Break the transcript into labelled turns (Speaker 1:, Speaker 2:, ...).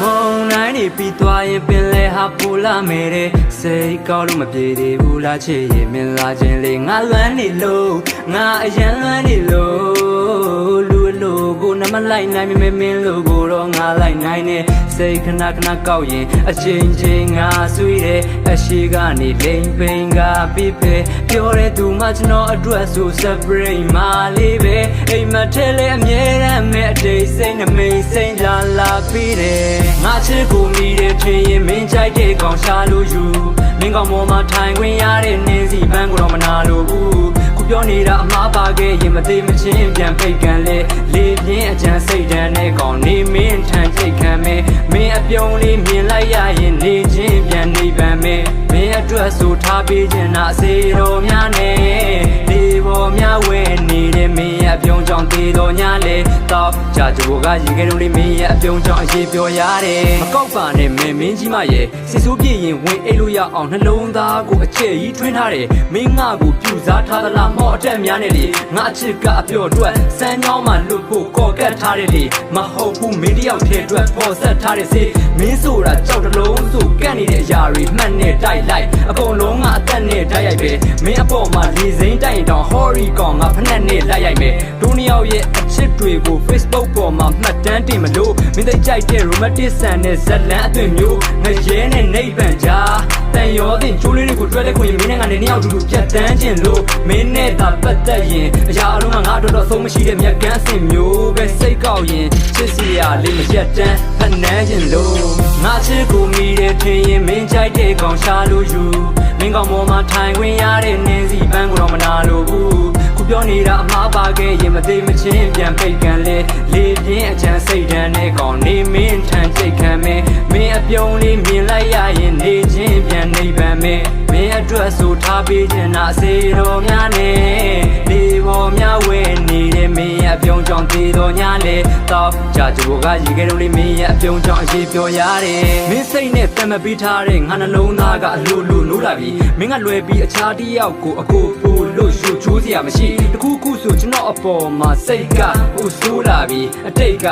Speaker 1: မုံတိုင်းနေပြီးသွားရင်ပင်လဲဟာပူလာမေတဲ့စိတ်ကောင်းလို့မပြေသေးဘူးလားချစ်ရင်မင်းလာခြင်းလေငါလွမ်းနေလို့ငါအရန်လွမ်းနေလို့လူအလိုကိုန မလိုက်နိုင်မမင်းလို့ကိုတော့ငါလိုက်နိုင်နေစိတ်ခဏခဏကောက်ရင်အချိန်ချင်းငါဆွေးတယ်အရှိကနေလိမ်ပိန်ကပြဖေပြောတဲ့သူမှကျွန်တော်အတွက်ဆို separate မလေးပဲအိမ်မထဲလဲအမြဲတမ်းမဲ့အတိတ်စိတ်နှမိတ်စိတ်လာလာပြီးတယ်ငါချစ်ကိုမိတယ်ထင်ရင်မင်းကြိုက်တဲ့ကောင်ရှာလို့ယူမင်းကောင်ပေါ်မှာထိုင်ခွင့်ရတဲ့နင်းစီပန်းကိုတော့မနာလို့ဘူးခုပြောနေတာအမှားပါခဲ့ရင်မသေးမချင်းပြန်ဖိတ်ကန်လေလေပြင်းအ ကြံစိတ်တန်းနဲ့ကောင်နေမင်းထန်ချိတ်ခံမယ်မင်းအပြုံးလေးမြင်လိုက်ရရင်နေချင်းပြန်နေပန်မယ်မင်းအတွက်ဆိုထားပေးခြင်းနာအစေတော်များနဲ့ တော့ကြာကြိုကရေခဲလုံးလေးမင်းရဲ့အပြုံးကြောင့်အရေးပြောရတယ်မကောက်ပါနဲ့မင်းမင်းကြီးမရဲ့စစ်ဆိုးပြည့်ရင်ဝင်အိတ်လို့ရအောင်နှလုံးသားကိုအကျဲ့ကြီးထွင်းထားတယ်မင်းငါကိုပြူစားထားသလားမော့အတက်များနဲ့လေငါအချစ်ကအပြော့အတွက်စမ်းကြောင်းမှလွတ်ဖို့ကော်ကတ်ထားတယ်လေမဟုတ်ဘူးမင်းတယောက်တည်းအတွက်ပေါ်ဆက်ထားတဲ့စေမင်းဆိုတာကြောက်တလုံးဆိုကန့်နေတဲ့အရာတွေမှတ်နဲ့တိုက်လိုက်အကုန်လုံးကအသက်နဲ့တိုက်ရိုက်ပဲမင်းအပေါ်မှာလေစိမ့်တိုင်တောင်ဟော်ရီကောင်ငါဖက်နဲ့နဲ့လိုက်ရိုက်မယ်ဒုနှစ်ယောက်ရဲ့အချစ် တွေကို Facebook ပေါ်မှာမှတ်တမ်းတင်မလို့မင်းသိကြိုက်တဲ့ romantic ဆန်နဲ့ဇက်လန်အသွင်မျိုးငရဲနဲ့နေပန်ကြားတန်ရောတင်ချိုးလေးတွေကိုတွဲလက်ခွင့်မင်းနဲ့ငါနဲ့နှစ်ယောက်တူတူပြတ်တန်းခြင်းလို့မင်းနဲ့သာပတ်သက်ရင်အရာအလုံးကငါတော်တော်ဆုံးမရှိတဲ့မြက်ကန်းစင်မျိုးပဲစိတ်ကောက်ရင်ချစ်စရာလေးမရက်တန်းဖနှမ်းခြင်းလို့ငါချစ်ကိုမိတဲ့ထင်ရင်မင်းကြိုက်တဲ့ကောင်ရှာလို့ယူမင်းကောင်ပေါ်မှာထိုင်ခွင့်ရတဲ့နင်းစီပန်းကိုတော့မနာလို့ဘူးခု ပြောနေတာအမှားပါခဲ့ရင်မသေးမချင်းပြန်ဖိတ်ကန်လေလေပြင်းအချမ်းစိတ်ဓာတ်နဲ့ကောင်နေမင်းထန်ချိတ်ခံမယ်မင်းအပြုံးလေးမြင်လိုက်ရရင်နေချင်းပြန်နေပန်မယ်မင်းအတွက်ဆိုထားပေးခြင်းနာအစေတော်များနဲ့ဒီပေါ်များဝဲနေတဲ့မင်းရဲ့အပြုံးကြောင့်သေးတော်ညာလေတော့ကြာကြိုကရေခဲလုံးလေးမင်းရဲ့အပြုံးကြောင့်အရေးပြောရတယ်မင်းစိတ်နဲ့တမပေးထားတဲ့ငါနှလုံးသားကအလိုလိုနိုးလာပြီမင်းကလွယ်ပြီးအခြားတစ်ယောက်ကိုအကိုပို့လို့ရှူချိုး စရာမရှိတခုခုဆိုကျွန်တော်အပေါ်မှာစိတ်ကဟိုဆိုးလာပြီအတိတ်က